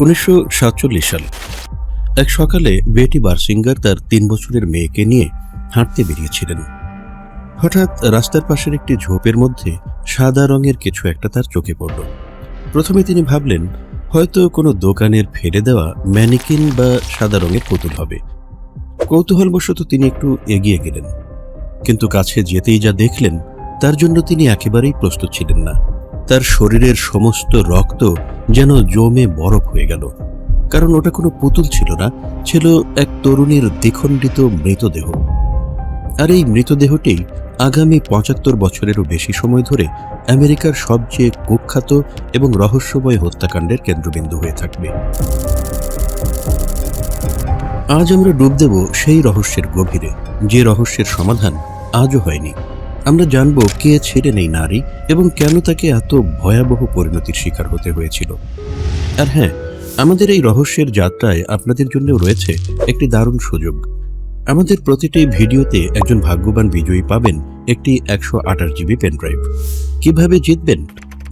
উনিশশো সাতচল্লিশ সাল এক সকালে বেটি বারসিঙ্গার তার তিন বছরের মেয়েকে নিয়ে হাঁটতে বেরিয়েছিলেন। হঠাৎ রাস্তার পাশের একটি ঝোপের মধ্যে সাদা রঙের কিছু একটা তার চোখে পড়ল। প্রথমে তিনি ভাবলেন, হয়তো কোনো দোকানের ফেলে দেওয়া ম্যানিকিন বা সাদা রঙের পুতুল হবে। কৌতূহলবশত তিনি একটু এগিয়ে গেলেন। কিন্তু কাছে যেতেই যা দেখলেন, তার জন্য তিনি একেবারেই প্রস্তুত ছিলেন না। তার শরীরের সমস্ত রক্ত যেন জমে বরফ হয়ে গেল। কারণ ওটা কোনো পুতুল ছিল না, ছিল এক তরুণীর দ্বিখণ্ডিত মৃতদেহ। আর এই মৃতদেহটি আগামী পঁচাত্তর বছরেরও বেশি সময় ধরে আমেরিকার সবচেয়ে কুখ্যাত এবং রহস্যময় হত্যাকাণ্ডের কেন্দ্রবিন্দু হয়ে থাকবে। আজ আমরা ডুব দেব সেই রহস্যের গভীরে, যে রহস্যের সমাধান আজও হয়নি। আমরা জানব কে ছেড়ে নেই নারী এবং কেন তাকে এত ভয়াবহ পরিণতির শিকার হতে হয়েছিল। আর হ্যাঁ আমাদের এই রহস্যের যাত্রায় আপনাদের জন্যও রয়েছে একটি দারুণ সুযোগ। আমাদের প্রতিটি ভিডিওতে একজন ভাগ্যবান বিজয়ী পাবেন একটি একশো আঠাশ জিবি পেনড্রাইভ কীভাবে জিতবেন?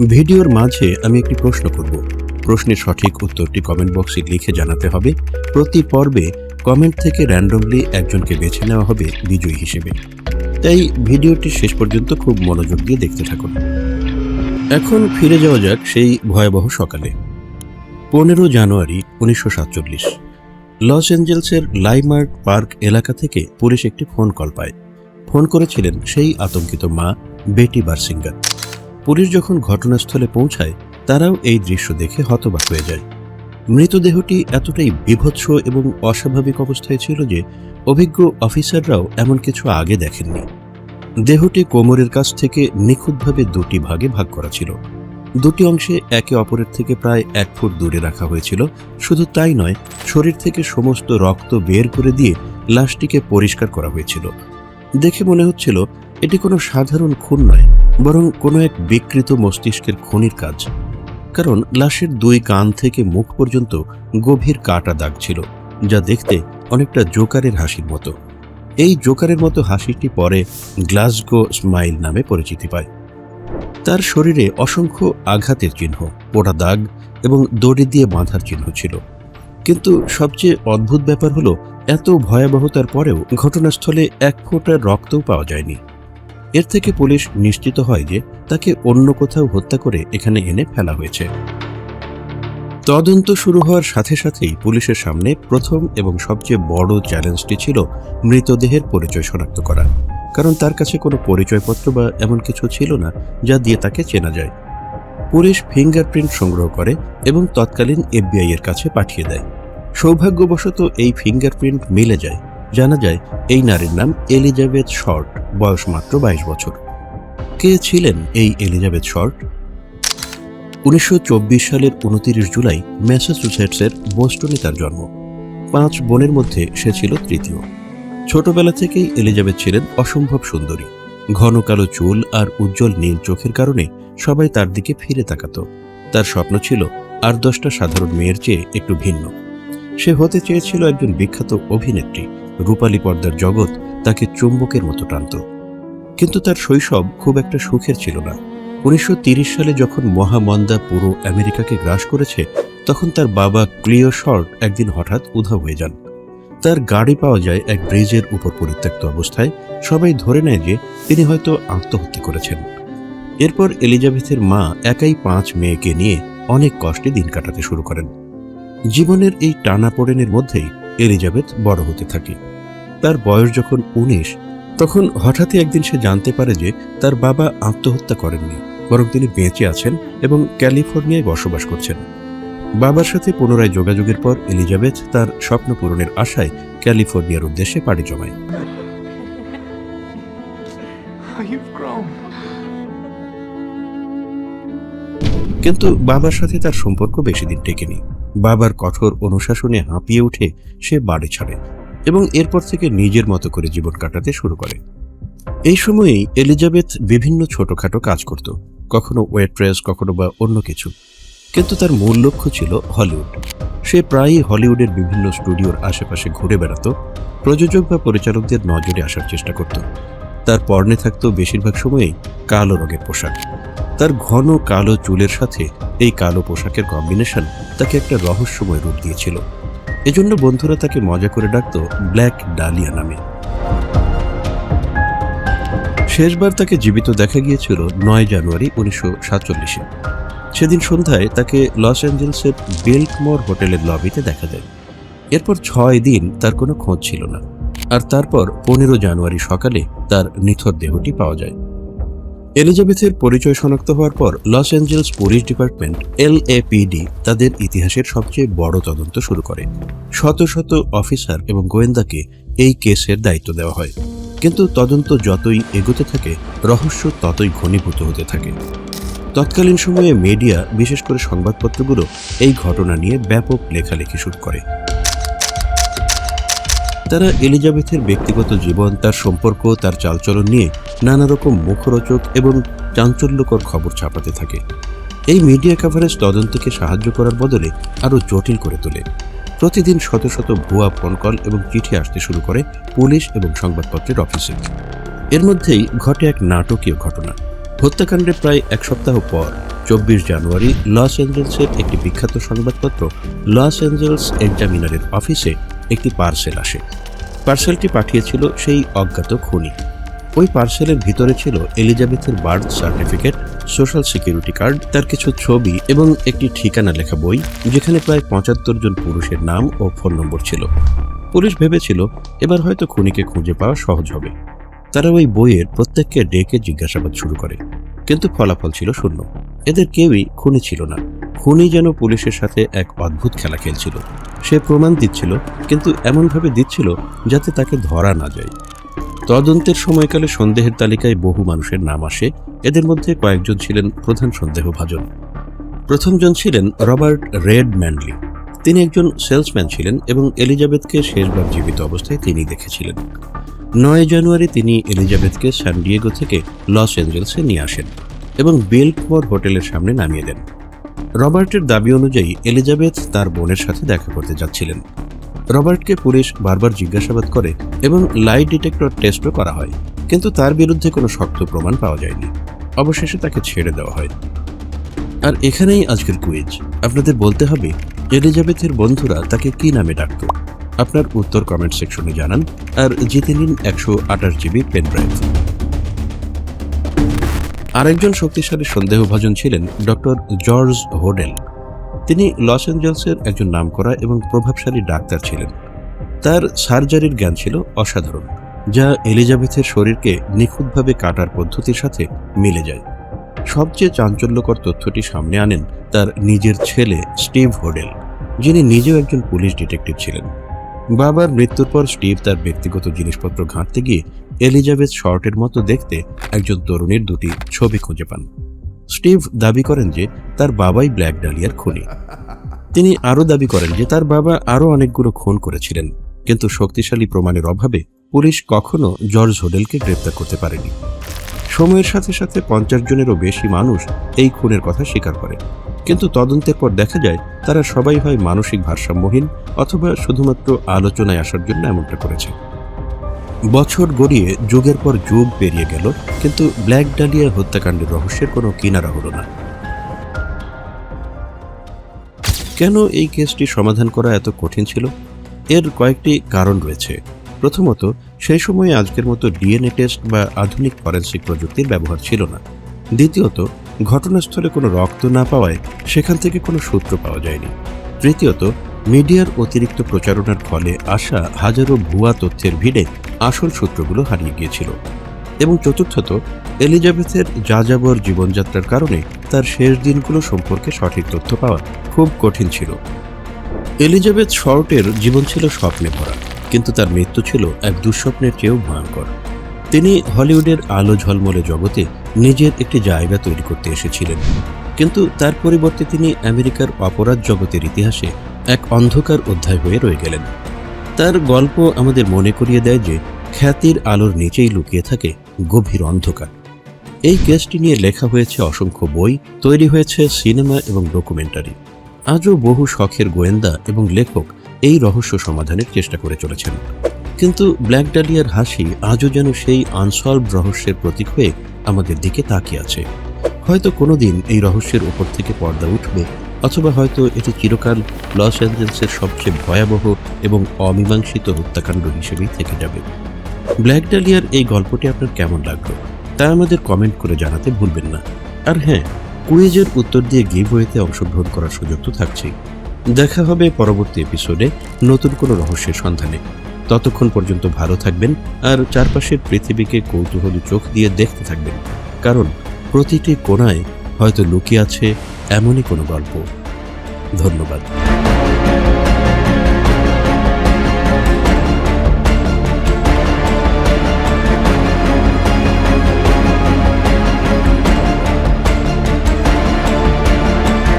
ভিডিওর মাঝে আমি একটি প্রশ্ন করব। প্রশ্নের সঠিক উত্তরটি কমেন্ট বক্সে লিখে জানাতে হবে। প্রতি পর্বে কমেন্ট থেকে র্যান্ডমলি একজনকে বেছে নেওয়া হবে বিজয়ী হিসেবে। তাই ভিডিওটি শেষ পর্যন্ত খুব মনোযোগ দিয়ে দেখতে থাকুন। এখন ফিরে যাওয়া যাক সেই ভয়াবহ সকালে। পনেরো জানুয়ারি উনিশশো সাতচল্লিশ। লস অ্যাঞ্জেলসের লাইমার্ট পার্ক এলাকা থেকে পুলিশ একটি ফোন কল পায়। ফোন করেছিলেন সেই আতঙ্কিত মা বেটি বারসিঙ্গার। পুলিশ যখন ঘটনাস্থলে পৌঁছায়, তারাও এই দৃশ্য দেখে হতবাক হয়ে যায়। মৃতদেহটি এতটাই বিভৎস এবং অস্বাভাবিক অবস্থায় ছিল যে অভিজ্ঞ অফিসাররাও এমন কিছু আগে দেখেননি। দেহটি কোমরের কাছ থেকে নিখুঁতভাবে দুটি ভাগে ভাগ করা ছিল। দুটি অংশে একে অপরের থেকে প্রায় এক ফুট দূরে রাখা হয়েছিল। শুধু তাই নয়, শরীর থেকে সমস্ত রক্ত বের করে দিয়ে লাশটিকে পরিষ্কার করা হয়েছিল। দেখে মনে হচ্ছিল, এটি কোনো সাধারণ খুন নয়, বরং কোনো এক বিকৃত মস্তিষ্কের খনির কাজ। কারণ লাশের দুই কান থেকে মুখ পর্যন্ত গভীর কাটা দাগ ছিল, যা দেখতে অনেকটা জোকারের হাসির মতো। এই জোকারের মতো হাসিটি পরে গ্লাসগো স্মাইল নামে পরিচিতি পায়। তার শরীরে অসংখ্য আঘাতের চিহ্ন, পোড়া দাগ এবং দড়ি দিয়ে বাঁধার চিহ্ন ছিল। কিন্তু সবচেয়ে অদ্ভুত ব্যাপার হলো, এত ভয়াবহতার পরেও ঘটনাস্থলে এক ফোঁটা রক্তও পাওয়া যায়নি। এর থেকে পুলিশ নিশ্চিত হয় যে তাকে অন্য কোথাও হত্যা করে এখানে এনে ফেলা হয়েছে। তদন্ত শুরু হওয়ার সাথে সাথেই পুলিশের সামনে প্রথম এবং সবচেয়ে বড় চ্যালেঞ্জটি ছিল মৃতদেহের পরিচয় শনাক্ত করা। কারণ তার কাছে কোনো পরিচয়পত্র বা এমন কিছু ছিল না যা দিয়ে তাকে চেনা যায়। পুলিশ ফিঙ্গারপ্রিন্ট সংগ্রহ করে এবং তৎকালীন এফবিআই এর কাছে পাঠিয়ে দেয়। সৌভাগ্যবশত এই ফিঙ্গারপ্রিন্ট মিলে যায়। জানা যায়, এই নারীর নাম এলিজাবেথ শর্ট, বয়স মাত্র বাইশ বছর। কে ছিলেন এই এলিজাবেথ শর্ট? উনিশশো সালের উনতিরিশ জুলাই ম্যাসাচুসেটসের বোস্টনে তার জন্ম। পাঁচ বোনের মধ্যে সে ছিল তৃতীয়। ছোটবেলা থেকেই এলিজাবেথ ছিলেন অসম্ভব সুন্দরী। ঘন কালো চুল আর উজ্জ্বল নীল চোখের কারণে সবাই তার দিকে ফিরে তাকাত। তার স্বপ্ন ছিল আর দশটা সাধারণ মেয়ের চেয়ে একটু ভিন্ন। সে হতে চেয়েছিল একজন বিখ্যাত অভিনেত্রী। রূপালী পর্দার জগৎ তাকে চুম্বকের মতো টানত। কিন্তু তার শৈশব খুব একটা সুখের ছিল না। উনিশশো সালে যখন মহামন্দা পুরো আমেরিকাকে গ্রাস করেছে, তখন তার বাবা ক্লিও শর্ট একদিন হঠাৎ উধাও হয়ে যান। তার গাড়ি পাওয়া যায় এক ব্রিজের উপর পরিত্যক্ত অবস্থায়। সবাই ধরে নেয় যে তিনি হয়তো আত্মহত্যা করেছেন। এরপর এলিজাবেথের মা একাই পাঁচ মেয়েকে নিয়ে অনেক কষ্টে দিন কাটাতে শুরু করেন। জীবনের এই টানা টানাপোড়েনের মধ্যেই এলিজাবেথ বড় হতে থাকে। তার বয়স যখন উনিশ, তখন হঠাৎই একদিন সে জানতে পারে যে তার বাবা আত্মহত্যা করেননি। বরং তিনি বেঁচে আছেন এবং ক্যালিফোর্নিয়ায় বসবাস করছেন। বাবার সাথে পুনরায় যোগাযোগের পর এলিজাবেথ তার স্বপ্ন পূরণের আশায় ক্যালিফোর্নিয়ার উদ্দেশ্যে পাড়ি জমায়. কিন্তু বাবার সাথে তার সম্পর্ক বেশি দিন টেকেনি। বাবার কঠোর অনুশাসনে হাঁপিয়ে উঠে সে বাড়ি ছাড়ে এবং এরপর থেকে নিজের মতো করে জীবন কাটাতে শুরু করে। এই সময়েই এলিজাবেথ বিভিন্ন ছোটখাটো কাজ করত। কখনো ওয়েট্রেস কখনো বা অন্য কিছু। কিন্তু তার মূল লক্ষ্য ছিল হলিউড। সে প্রায়ই হলিউডের বিভিন্ন স্টুডিওর আশেপাশে ঘুরে বেড়াতো, প্রযোজক বা পরিচালকদের নজরে আসার চেষ্টা করত। তার পর্নে থাকতো বেশিরভাগ সময়ই কালো রঙের পোশাক। তার ঘন কালো চুলের সাথে এই কালো পোশাকের কম্বিনেশন তাকে একটা রহস্যময় রূপ দিয়েছিল। এজন্য বন্ধুরা তাকে মজা করে ডাকত ব্ল্যাক ডালিয়া নামে। শেষবার তাকে জীবিত দেখা গিয়েছিল নয় জানুয়ারি উনিশশো সাতচল্লিশে। সেদিন সন্ধ্যায় তাকে লস অ্যাঞ্জেলসের বেল্টমোর হোটেলের লবিতে দেখা যায়। এরপর ছয় দিন তার কোনো খোঁজ ছিল না। আর তারপর পনেরো জানুয়ারি সকালে তার নিথর দেহটি পাওয়া যায়। এলিজাবেথের পরিচয় শনাক্ত হওয়ার পর Los Angeles police department LAPD তাদের ইতিহাসের সবচেয়ে বড় তদন্ত শুরু করে। শত শত অফিসার এবং গোয়েন্দাকে এই কেসের দায়িত্ব দেওয়া হয়। কিন্তু তদন্ত যতই এগোতে থাকে, রহস্য ততই ঘনীভূত হতে থাকে। তৎকালীন সময়ে মিডিয়া বিশেষ করে সংবাদপত্রগুলো, এই ঘটনা নিয়ে ব্যাপক লেখালেখি শুরু করে। তারা এলিজাবেথের ব্যক্তিগত জীবন, তার সম্পর্ক, তার চালচলন নিয়ে নানা রকম মুখরোচক এবং চাঞ্চল্যকর খবর ছাপাতে থাকে। এই মিডিয়া কভারেজ তদন্তকে সাহায্য করার বদলে আরও জটিল করে তোলে। প্রতিদিন শত শত ভুয়া ফোন কল এবং চিঠি আসতে শুরু করে পুলিশ এবং সংবাদপত্রের অফিসে। এর মধ্যেই ঘটে এক নাটকীয় ঘটনা। হত্যাকাণ্ডের প্রায় এক সপ্তাহ পর, চব্বিশ জানুয়ারি, লস অ্যাঞ্জেলসের একটি বিখ্যাত সংবাদপত্র, লস অ্যাঞ্জেলস এক্সামিনারের অফিসে একটি পার্সেল আসে। পার্সেলটি পাঠিয়েছিল সেই অজ্ঞাত খুনি। ওই পার্সেলের ভিতরে ছিল এলিজাবেথের birth certificate, social security card, তার কিছু ছবি এবং একটি ঠিকানা লেখা বই, যেখানে প্রায় পঁচাত্তর জন পুরুষের নাম ও ফোন নম্বর ছিল। পুলিশ ভেবেছিল, এবার হয়তো খুনিকে খুঁজে পাওয়া সহজ হবে। তারা ওই বইয়ের প্রত্যেককে ডেকে জিজ্ঞাসাবাদ শুরু করে, কিন্তু ফলাফল ছিল শূন্য। এদের কেউই খুনি ছিল না। খুনি যেন পুলিশের সাথে এক অদ্ভুত খেলা খেলছিল। সে প্রমাণ দিচ্ছিল, কিন্তু এমনভাবে দিচ্ছিল যাতে তাকে ধরা না যায়। তদন্তের সময়কালে সন্দেহের তালিকায় বহু মানুষের নাম আসে। এদের মধ্যে কয়েকজন ছিলেন প্রধান সন্দেহভাজন। প্রথমজন ছিলেন রবার্ট রেড ম্যানলি। তিনি একজন সেলসম্যান ছিলেন এবং এলিজাবেথকে শেষবার জীবিত অবস্থায় তিনি দেখেছিলেন। নয় জানুয়ারি তিনি এলিজাবেথকে সান ডিয়েগো থেকে লস অ্যাঞ্জেলসে নিয়ে আসেন এবং বেল্টমোর হোটেলের সামনে নামিয়ে দেন। রবার্টের দাবি অনুযায়ী এলিজাবেথ তার বোনের সাথে দেখা করতে যাচ্ছিলেন। রবার্টকে পুলিশ বারবার জিজ্ঞাসাবাদ করে এবং লাই ডিটেক্টর টেস্টও করা হয়, কিন্তু তার বিরুদ্ধে কোনো শক্ত প্রমাণ পাওয়া যায়নি। অবশেষে তাকে ছেড়ে দেওয়া হয়। আর এখানেই আজকের কুইজ। আপনাদের বলতে হবে, এলিজাবেথের বন্ধুরা তাকে কি নামে ডাকত? আপনার উত্তর কমেন্ট সেকশনে জানান আর জিতে নিন একশো আঠাশ জিবি পেন ড্রাইভ। আরেকজন শক্তিশালী সন্দেহভাজন ছিলেন ডক্টর জর্জ হোডেল। তিনি লস অ্যাঞ্জেলসের একজন নামকরা এবং প্রভাবশালী ডাক্তার ছিলেন। তার সার্জারির জ্ঞান ছিল অসাধারণ, যা এলিজাবেথের শরীরকে নিখুঁতভাবে কাটার পদ্ধতির সাথে মিলে যায়। সবচেয়ে চাঞ্চল্যকর তথ্যটি সামনে আনেন তার নিজের ছেলে স্টিভ হোডেল, যিনি নিজেও একজন পুলিশ ডিটেকটিভ ছিলেন। বাবার মৃত্যুর পর স্টিভ তার ব্যক্তিগত জিনিসপত্র ঘাঁটতে গিয়ে এলিজাবেথ শর্টের মতো দেখতে একজন তরুণীর দুটি ছবি খুঁজে পান। স্টিভ দাবি করেন যে তার বাবাই ব্ল্যাক ডালিয়ার খুনি। তিনি আরও দাবি করেন যে তার বাবা আরও অনেকগুলো খুন করেছিলেন, কিন্তু শক্তিশালী প্রমাণের অভাবে পুলিশ কখনো জর্জ হোডেলকে গ্রেপ্তার করতে পারেনি। সময়ের সাথে সাথে পঞ্চাশ জনেরও বেশি মানুষ এই খুনের কথা স্বীকার করে। কিন্তু তদন্তের পর দেখা যায়, তারা সবাই হয় মানসিক ভারসাম্যহীন অথবা শুধুমাত্র আলোচনায় আসার জন্য এমনটা করেছে। বছর গড়িয়ে যুগের পর যুগ পেরিয়ে গেল, কিন্তু ব্ল্যাক ডালিয়া হত্যাকাণ্ডের রহস্যের কোনো কিনারা হলো না। কেন এই কেসটি সমাধান করা এত কঠিন ছিল? এর কয়েকটি কারণ রয়েছে। প্রথমত, সেই সময়ে আজকের মতো ডিএনএ টেস্ট বা আধুনিক ফরেন্সিক প্রযুক্তির ব্যবহার ছিল না। দ্বিতীয়ত, ঘটনাস্থলে কোনো রক্ত না পাওয়ায় সেখান থেকে কোনো সূত্র পাওয়া যায়নি। তৃতীয়ত, মিডিয়ার অতিরিক্ত প্রচারণার ফলে আসা হাজারো ভুয়া তথ্যের ভিড়ে আসল সূত্রগুলো হারিয়ে গিয়েছিল। এবং চতুর্থত, এলিজাবেথের যাযাবর জীবনযাত্রার কারণে তার শেষ দিনগুলো সম্পর্কে সঠিক তথ্য পাওয়া খুব কঠিন ছিল। এলিজাবেথ শর্টের জীবন ছিল স্বপ্নে ভরা, কিন্তু তার মৃত্যু ছিল এক দুঃস্বপ্নের চেয়েও ভয়ঙ্কর। তিনি হলিউডের আলো ঝলমলে জগতে নিজের একটি জায়গা তৈরি করতে এসেছিলেন। কিন্তু তার পরিবর্তে তিনি আমেরিকার অপরাধ জগতের ইতিহাসে এক অন্ধকার অধ্যায় হয়ে রয়ে গেলেন। তার গল্প আমাদের মনে করিয়ে দেয় যে খ্যাতির আলোর নিচেই লুকিয়ে থাকে গভীর অন্ধকার। এই কেসটি নিয়ে লেখা হয়েছে অসংখ্য বই, তৈরি হয়েছে সিনেমা এবং ডকুমেন্টারি। আজও বহু শখের গোয়েন্দা এবং লেখক এই রহস্য সমাধানের চেষ্টা করে চলেছেন। কিন্তু ব্ল্যাক ডালিয়ার হাসি আজও যেন সেই আনসলভ রহস্যের প্রতীক হয়ে আমাদের দিকে তাকিয়ে আছে। হয়তো কোনোদিন এই রহস্যের উপর থেকে পর্দা উঠবে অথবা হয়তো এটি চিরকাল লস অ্যাঞ্জেলসের সবচেয়ে ভয়াবহ এবং অমীমাংসিত হত্যাকাণ্ড হিসেবেই থেকে যাবে। ব্ল্যাক ডালিয়ার এই গল্পটি আপনার কেমন লাগল, তা আমাদের কমেন্ট করে জানাতে ভুলবেন না। আর হ্যাঁ কুইজের উত্তর দিয়ে গিভওয়েতে অংশগ্রহণ করার সুযোগ তো থাকছেই। দেখা হবে পরবর্তী এপিসোডে নতুন কোনো রহস্যের সন্ধানে। ততক্ষণ পর্যন্ত ভালো থাকবেন আর চারপাশের পৃথিবীকে কৌতূহলী চোখ দিয়ে দেখতে থাকবেন। কারণ প্রতিটি কোণায় হয়তো লুকিয়ে আছে এমনই কোনো গল্প। ধন্যবাদ।